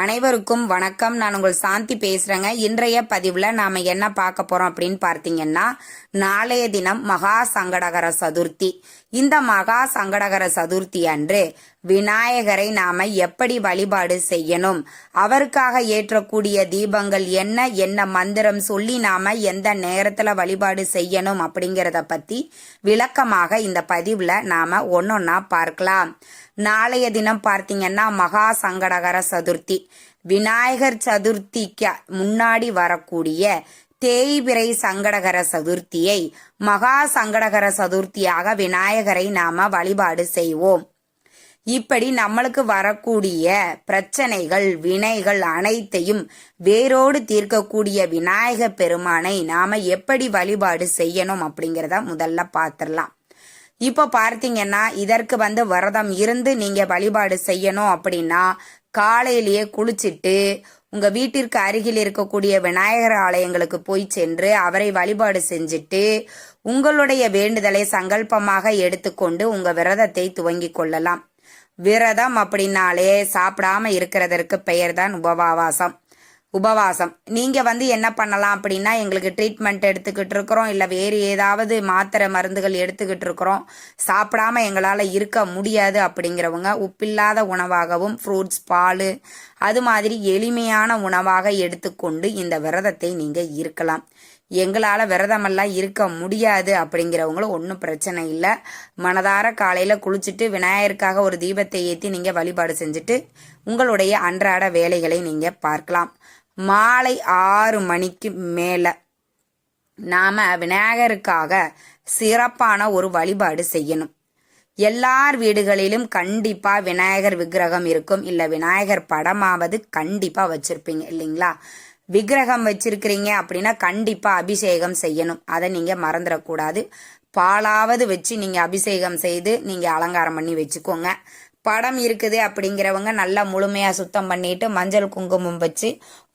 அனைவருக்கும் வணக்கம். நான் உங்கள் சாந்தி பேசுறேங்க. இன்றைய பதிவுல நாம என்ன பார்க்க போறோம் அப்படின்னு பார்த்தீங்கன்னா நாளைய தினம் மகா சங்கடகர சதுர்த்தி. இந்த மகா சங்கடகர சதுர்த்தி அன்று விநாயகரை நாம எப்படி வழிபாடு செய்யணும்? அவருக்காக ஏற்றக்கூடிய தீபங்கள் என்ன? என்ன மந்திரம் சொல்லி நாம எந்த நேரத்துல வழிபாடு செய்யணும் அப்படிங்கிறத பத்தி விளக்கமாக இந்த பதிவுல நாம ஒன்னொன்னா பார்க்கலாம். நாளைய தினம் பார்த்தீங்கன்னா மகா சங்கடகர சதுர்த்தி. விநாயகர் சதுர்த்திக்கு முன்னாடி வரக்கூடிய தேய்பிரை சங்கடகர சதுர்த்தியை மகா சங்கடகர சதுர்த்தியாக விநாயகரை நாம வழிபாடு செய்வோம். இப்படி நம்மளுக்கு வரக்கூடிய பிரச்சனைகள் வினைகள் அனைத்தையும் வேரோடு தீர்க்கக்கூடிய விநாயக பெருமானை நாம எப்படி வழிபாடு செய்யணும் அப்படிங்கிறத முதல்ல பார்த்துடலாம் இப்போ பார்த்தீங்கன்னா இதற்கு வந்து விரதம் இருந்து நீங்க வழிபாடு செய்யணும் அப்படின்னா காலையிலேயே குளிச்சிட்டு உங்க வீட்டிற்கு அருகில் இருக்கக்கூடிய விநாயகர் ஆலயங்களுக்கு போய் சென்று அவரை வழிபாடு செஞ்சுட்டு உங்களுடைய வேண்டுதலை சங்கல்பமாக எடுத்துக்கொண்டு உங்க விரதத்தை துவங்கி கொள்ளலாம். விரதம் அப்படின்னாலே சாப்பிடாம இருக்கிறதற்கு பெயர் தான் உபவாவாசம். உபவாசம். நீங்கள் வந்து என்ன பண்ணலாம் அப்படின்னா எங்களுக்கு ட்ரீட்மெண்ட் எடுத்துக்கிட்டு இருக்கிறோம். இல்லை வேறு ஏதாவது மாத்திரை மருந்துகள் எடுத்துக்கிட்டு இருக்கிறோம். சாப்பிடாம எங்களால் இருக்க முடியாது அப்படிங்கிறவங்க உப்பில்லாத உணவாகவும் ஃப்ரூட்ஸ் பால் அது மாதிரி எளிமையான உணவாக எடுத்துக்கொண்டு இந்த விரதத்தை நீங்கள் இருக்கலாம். எங்களால் விரதமெல்லாம் இருக்க முடியாது அப்படிங்கிறவங்களும் ஒன்றும் பிரச்சனை இல்லை. மனதார காலையில் குளிச்சுட்டு விநாயகருக்காக ஒரு தீபத்தை ஏற்றி நீங்கள் வழிபாடு செஞ்சுட்டு உங்களுடைய அன்றாட வேலைகளை நீங்கள் பார்க்கலாம். மாலை ஆறு மணிக்கு மேலே. நாம் விநாயகருக்காக சிறப்பான ஒரு வழிபாடு செய்யணும். எல்லார் வீடுகளிலும் கண்டிப்பா விநாயகர் விக்கிரகம் இருக்கும். இல்ல விநாயகர் படமாவது கண்டிப்பா வச்சிருப்பீங்க இல்லைங்களா? விக்கிரகம் வச்சிருக்கிறீங்க அப்படின்னா கண்டிப்பா அபிஷேகம் செய்யணும். அதை நீங்க மறந்துடக்கூடாது. பாலாவது வச்சு நீங்க அபிஷேகம் செய்து நீங்க அலங்காரம் பண்ணி வச்சுக்கோங்க. படம் இருக்குது அப்படிங்கிறவங்க நல்லா முழுமையாக சுத்தம் பண்ணிட்டு மஞ்சள் குங்குமம் வச்சு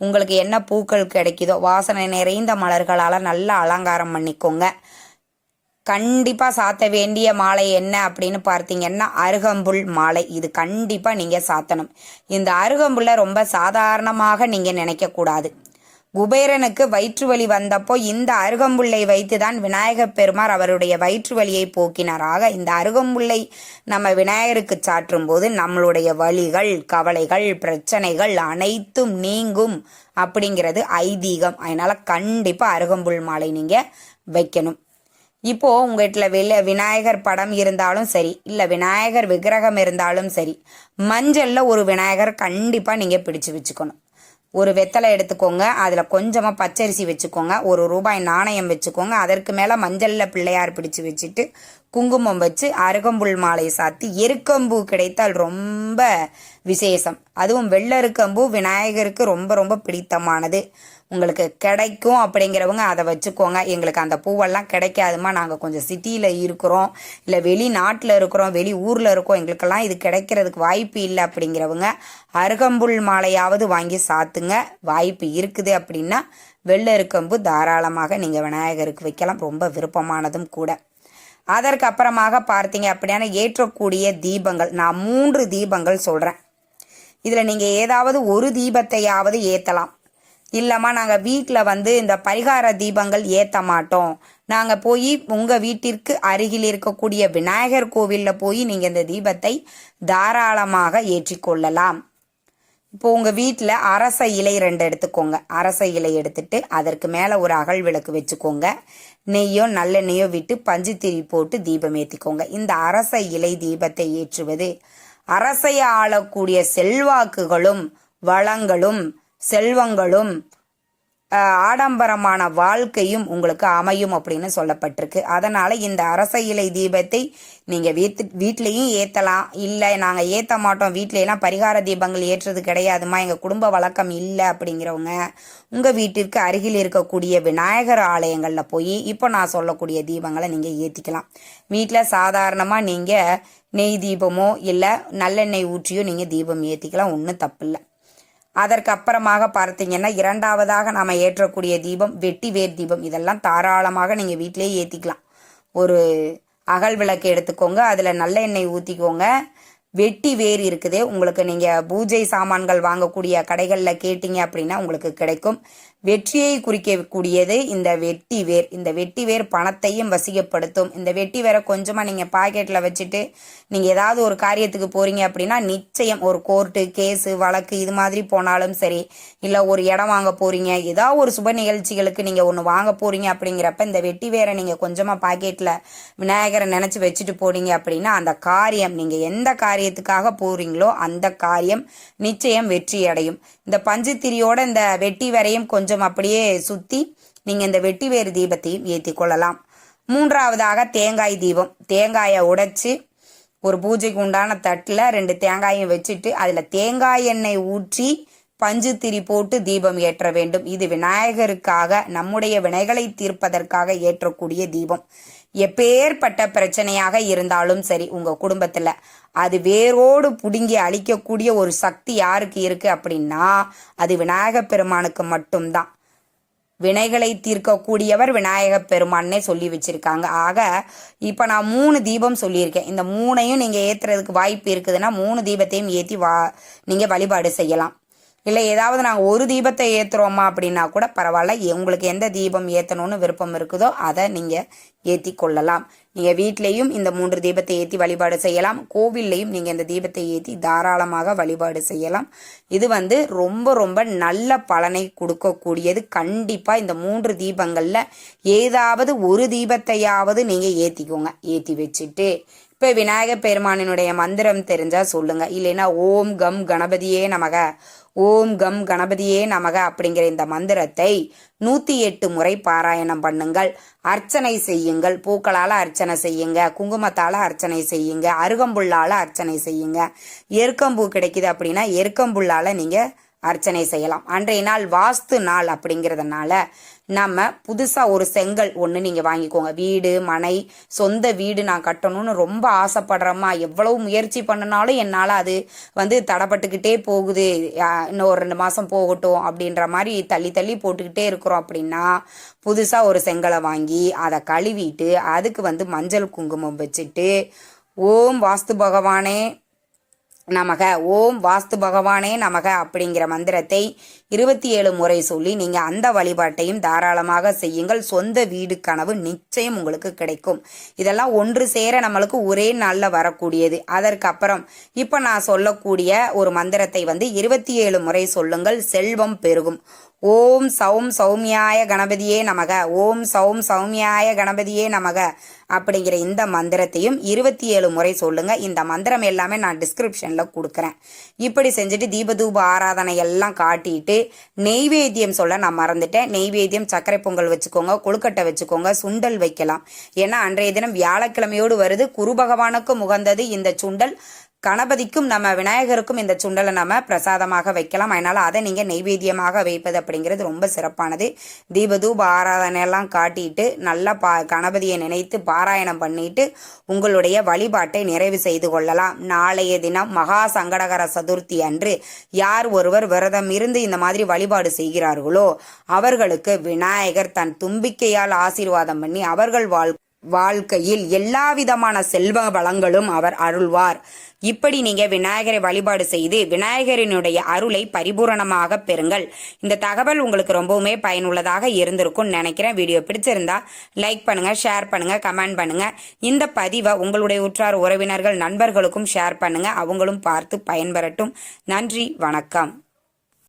உங்களுக்கு என்ன பூக்கள் கிடைக்குதோ வாசனை நிறைந்த மலர்களால் நல்லா அலங்காரம் பண்ணிக்கோங்க. கண்டிப்பாக சாத்த வேண்டிய மாலை என்ன அப்படின்னு பார்த்தீங்கன்னா அருகம்புல் மாலை. இது கண்டிப்பாக நீங்கள் சாத்தணும். இந்த அருகம்புல்ல ரொம்ப சாதாரணமாக நீங்கள் நினைக்கக்கூடாது. குபேரனுக்கு வயிற்று வலி வந்தப்போ இந்த அருகம்புல்லை வைத்துதான் விநாயகப் பெருமார் அவருடைய வயிற்று வலியை போக்கினாராக. இந்த அருகம்புல்லை நம்ம விநாயகருக்கு சாற்றும் போது நம்மளுடைய வலிகள் கவலைகள் பிரச்சனைகள் அனைத்தும் நீங்கும் அப்படிங்கிறது ஐதீகம். அதனால கண்டிப்பா அருகம்புல் மாலை நீங்க வைக்கணும். இப்போ உங்க வீட்டில் வெளில விநாயகர் படம் இருந்தாலும் சரி இல்ல விநாயகர் விக்கிரகம் இருந்தாலும் சரி மஞ்சள்ல ஒரு விநாயகர் கண்டிப்பா நீங்க பிடிச்சு வச்சுக்கணும். ஒரு வெத்தலை எடுத்துக்கோங்க அதில் கொஞ்சமாக பச்சரிசி வச்சுக்கோங்க ஒரு ரூபாய் நாணயம் வச்சுக்கோங்க அதற்கு மேலே மஞ்சளில் பிள்ளையார் பிடிச்சு வச்சுட்டு குங்குமம் வச்சு அருகம்புல் மாலை சாத்தி எருக்கம்பூ கிடைத்தால் ரொம்ப விசேஷம். அதுவும் வெள்ளருக்கம்பூ விநாயகருக்கு ரொம்ப ரொம்ப பிடித்தமானது. உங்களுக்கு கிடைக்கும் அப்படிங்கிறவங்க அதை வச்சுக்கோங்க. எங்களுக்கு அந்த பூவெல்லாம் கிடைக்காதுமா நாங்கள் கொஞ்சம் சிட்டியில் இருக்கிறோம். இல்லை வெளிநாட்டில் இருக்கிறோம். வெளி ஊரில் இருக்கோம். எங்களுக்கெல்லாம் இது கிடைக்கிறதுக்கு வாய்ப்பு இல்லை அப்படிங்கிறவங்க அருகம்புல் மாலையாவது வாங்கி சாத்துங்க. வாய்ப்பு இருக்குது அப்படின்னா வெள்ளருக்கம்பு தாராளமாக நீங்கள் விநாயகருக்கு வைக்கலாம். ரொம்ப விருப்பமானதும் கூட. அதற்கு அப்புறமாக பார்த்தீங்க அப்படின்னா ஏற்றக்கூடிய தீபங்கள். நான் மூன்று தீபங்கள் சொல்கிறேன் இதில் நீங்கள் ஏதாவது ஒரு தீபத்தையாவது ஏற்றலாம் இல்லைம்மா நாங்கள் வீட்டில் வந்து இந்த பரிகார தீபங்கள் ஏற்ற மாட்டோம். நாங்கள் போய் உங்கள் வீட்டிற்கு அருகில் இருக்கக்கூடிய விநாயகர் கோவிலில் போய் நீங்கள் இந்த தீபத்தை தாராளமாக ஏற்றிக்கொள்ளலாம் இப்போ உங்கள் வீட்டில் அரச இலை ரெண்டு எடுத்துக்கோங்க. அரச இலை எடுத்துட்டு அதற்கு மேலே ஒரு அகல் விளக்கு வச்சுக்கோங்க. நெய்யோ நல்லெண்ணெய்யோ விட்டு பஞ்சு திரி போட்டு தீபம் ஏற்றிக்கோங்க இந்த அரச இலை தீபத்தை ஏற்றுவது அரசை ஆளக்கூடிய செல்வாக்குகளும் வளங்களும் செல்வங்களும் ஆடம்பரமான வாழ்க்கையும் உங்களுக்கு அமையும் அப்படின்னு சொல்லப்பட்டிருக்கு. அதனால இந்த அரச இலை தீபத்தை நீங்க வீட்டு வீட்லயும் ஏத்தலாம். இல்லை நாங்க ஏத்த மாட்டோம். வீட்ல பரிகார தீபங்கள் ஏற்றுறது கிடையாதுமா எங்க குடும்ப வழக்கம் இல்லை அப்படிங்கிறவங்க உங்க வீட்டிற்கு அருகில் இருக்கக்கூடிய விநாயகர் ஆலயங்கள்ல போய் இப்போ நான் சொல்லக்கூடிய தீபங்களை நீங்க ஏத்திக்கலாம். வீட்டில் சாதாரணமா நீங்க நெய் தீபமோ இல்லை நல்லெண்ணெய் ஊற்றியோ நீங்க தீபம் ஏத்திக்கலாம். ஒன்றும் தப்பு இல்லை அதற்கு அப்புறமாக பார்த்தீங்கன்னா இரண்டாவதாக நாம் ஏற்றக்கூடிய தீபம் வெட்டி வேர் தீபம். இதெல்லாம் தாராளமாக நீங்கள் வீட்டிலேயே ஏற்றிக்கலாம் ஒரு அகல் விளக்கு எடுத்துக்கோங்க அதில் நல்ல எண்ணெய் ஊற்றிக்கோங்க வெட்டி வேர் இருக்குது உங்களுக்கு நீங்கள் பூஜை சாமான்கள் வாங்கக்கூடிய கடைகளில் கேட்டீங்க அப்படின்னா உங்களுக்கு கிடைக்கும். வெற்றியை குறிக்கக்கூடியது இந்த வெட்டி வேர். இந்த வெட்டி வேர் பணத்தையும் வசிக்கப்படுத்தும் இந்த வெட்டி வேரை கொஞ்சமாக நீங்கள் பாக்கெட்டில் வச்சுட்டு நீங்கள் ஏதாவது ஒரு காரியத்துக்கு போகிறீங்க அப்படின்னா நிச்சயம் ஒரு கோர்ட்டு கேஸு வழக்கு இது மாதிரி போனாலும் சரி இல்லை ஒரு இடம் வாங்க போகிறீங்க ஏதாவது ஒரு சுப நிகழ்ச்சிகளுக்கு நீங்கள் ஒன்று வாங்க போகிறீங்க அப்படிங்கிறப்ப இந்த வெட்டி வேரை நீங்கள் கொஞ்சமாக பாக்கெட்டில் விநாயகரை நினச்சி வச்சுட்டு போனீங்க அப்படின்னா அந்த காரியம் நீங்கள் எந்த காரியத்துக்காக போகிறீங்களோ அந்த காரியம் நிச்சயம் வெற்றி அடையும். இந்த பஞ்சுத்திரியோட இந்த வெட்டி வேரையும் கொஞ்சம் அப்படியே சுற்றி நீங்கள் இந்த வெட்டி வேறு தீபத்தையும் ஏற்றி கொள்ளலாம். மூன்றாவதாக தேங்காய் தீபம். தேங்காயை உடைச்சு ஒரு பூஜைக்கு உண்டான தட்டில் ரெண்டு தேங்காயும் வச்சுட்டு அதில் தேங்காய் எண்ணெய் ஊற்றி பஞ்சு திரி போட்டு தீபம் ஏற்ற வேண்டும். இது விநாயகருக்காக நம்முடைய வினைகளை தீர்ப்பதற்காக ஏற்றக்கூடிய தீபம். எப்பேற்பட்ட பிரச்சனையாக இருந்தாலும் சரி உங்க குடும்பத்துல அது வேரோடு புடுங்கி அழிக்கக்கூடிய ஒரு சக்தி யாருக்கு இருக்கு அப்படின்னா அது விநாயக பெருமானுக்கு மட்டும்தான். வினைகளை தீர்க்கக்கூடியவர் விநாயக பெருமான்னே சொல்லி வச்சிருக்காங்க. ஆக இப்போ நான் மூணு தீபம் சொல்லியிருக்கேன். இந்த மூணையும் நீங்கள் ஏற்றுறதுக்கு வாய்ப்பு இருக்குதுன்னா மூணு தீபத்தையும் ஏற்றி வா நீங்கள் வழிபாடு செய்யலாம். இல்லை ஏதாவது நாங்கள் ஒரு தீபத்தை ஏற்றுறோமா அப்படின்னா கூட பரவாயில்ல. உங்களுக்கு எந்த தீபம் ஏற்றணும்னு விருப்பம் இருக்குதோ அதை நீங்கள் ஏற்றி கொள்ளலாம். நீங்கள் வீட்லேயும் இந்த மூன்று தீபத்தை ஏற்றி வழிபாடு செய்யலாம். கோவில்லையும் நீங்கள் இந்த தீபத்தை ஏற்றி தாராளமாக வழிபாடு செய்யலாம். இது வந்து ரொம்ப ரொம்ப நல்ல பலனை கொடுக்கக்கூடியது. கண்டிப்பாக இந்த மூன்று தீபங்களில் ஏதாவது ஒரு தீபத்தையாவது நீங்கள் ஏற்றிக்கோங்க ஏற்றி வச்சுட்டு இப்போ விநாயகர் பெருமானினுடைய மந்திரம் தெரிஞ்சால் சொல்லுங்கள் இல்லைன்னா ஓம் கம் கணபதியே நமக. ஓம் கம் கணபதியே நமக அப்படிங்கிற இந்த மந்திரத்தை நூற்றி எட்டு முறை பாராயணம் பண்ணுங்கள். அர்ச்சனை செய்யுங்கள். பூக்களால் அர்ச்சனை செய்யுங்க. குங்குமத்தால் அர்ச்சனை செய்யுங்க. அருகம்புல்லால் அர்ச்சனை செய்யுங்க. எருக்கம்பூ கிடைக்குது அப்படின்னா எருக்கம்புல்லால் நீங்கள் அர்ச்சனை செய்யலாம். அன்றைய நாள் வாஸ்து நாள் அப்படிங்கிறதுனால நம்ம புதுசாக ஒரு செங்கல் ஒன்று நீங்கள் வாங்கிக்கோங்க. வீடு மனை சொந்த வீடு நான் கட்டணும்னு ரொம்ப ஆசைப்படுறோமா எவ்வளவு முயற்சி பண்ணினாலும் என்னால் அது வந்து தடப்பட்டுக்கிட்டே போகுது. இன்னும் ஒரு ரெண்டு மாதம் போகட்டும் அப்படின்ற மாதிரி தள்ளி தள்ளி போட்டுக்கிட்டே இருக்கிறோம் அப்படின்னா புதுசாக ஒரு செங்கலை வாங்கி அதை கழுவிட்டு அதுக்கு வந்து மஞ்சள் குங்குமம் வச்சுட்டு ஓம் வாஸ்து பகவானே நமக ஓம் வாஸ்து பகவானே நமக அப்படிங்கிற மந்திரத்தை இருபத்தி ஏழு முறை சொல்லி நீங்கள் அந்த வழிபாட்டையும் தாராளமாக செய்யுங்கள். சொந்த வீடு கனவு நிச்சயம் உங்களுக்கு கிடைக்கும். இதெல்லாம் ஒன்று சேர நம்மளுக்கு ஒரே நாளில் வரக்கூடியது. அதற்கு அப்புறம் இப்போ நான் சொல்லக்கூடிய ஒரு மந்திரத்தை வந்து இருபத்தி ஏழு முறை சொல்லுங்கள். செல்வம் பெருகும். ஓம் சௌம் சௌமியாய கணபதியே நமக. ஓம் சௌம் சௌமியாய கணபதியே நமக. அப்படிங்கிற இந்த மந்திரத்தையும் இருபத்தி ஏழு முறை சொல்லுங்க. இந்த மந்திரம் எல்லாமே நான் டிஸ்கிரிப்ஷன்ல கொடுக்குறேன். இப்படி செஞ்சுட்டு தீபதூப ஆராதனை எல்லாம் காட்டிட்டு நெய்வேத்தியம் சொல்ல நான் மறந்துட்டேன். நெய்வேத்தியம் சர்க்கரை பொங்கல் வச்சுக்கோங்க கொழுக்கட்டை வச்சுக்கோங்க சுண்டல் வைக்கலாம். ஏன்னா அன்றைய தினம் வியாழக்கிழமையோடு வருது. குரு பகவானுக்கு முகந்தது இந்த சுண்டல். கணபதிக்கும் நம்ம விநாயகருக்கும் இந்த சுண்டலை நம்ம பிரசாதமாக வைக்கலாம். அதனால் அதை நீங்கள் நெய்வேத்தியமாக வைப்பது அப்படிங்கிறது ரொம்ப சிறப்பானது. தீபதூப ஆராதனையெல்லாம் காட்டிட்டு நல்லா பா கணபதியை நினைத்து பாராயணம் பண்ணிட்டு உங்களுடைய வழிபாட்டை நிறைவு செய்து கொள்ளலாம். நாளைய தினம் மகா சங்கடகர சதுர்த்தி அன்று யார் ஒருவர் விரதம் இருந்து இந்த மாதிரி வழிபாடு செய்கிறார்களோ அவர்களுக்கு விநாயகர் தன் தும்பிக்கையால் ஆசீர்வாதம் பண்ணி அவர்கள் வாழ் வாழ்க்கையில் எல்லா விதமான செல்வ வளங்களும் அவர் அருள்வார். இப்படி நீங்க விநாயகரை வழிபாடு செய்து விநாயகரினுடைய அருளை பரிபூரணமாக பெறுங்கள். இந்த தகவல் உங்களுக்கு ரொம்பவுமே பயனுள்ளதாக இருந்திருக்கும் நினைக்கிறேன். வீடியோ பிடிச்சிருந்தா லைக் பண்ணுங்க ஷேர் பண்ணுங்க கமெண்ட் பண்ணுங்க. இந்த பதிவை உங்களுடைய உற்றார் உறவினர்கள் நண்பர்களுக்கும் ஷேர் பண்ணுங்க. அவங்களும் பார்த்து பயன்பெறட்டும். நன்றி வணக்கம்.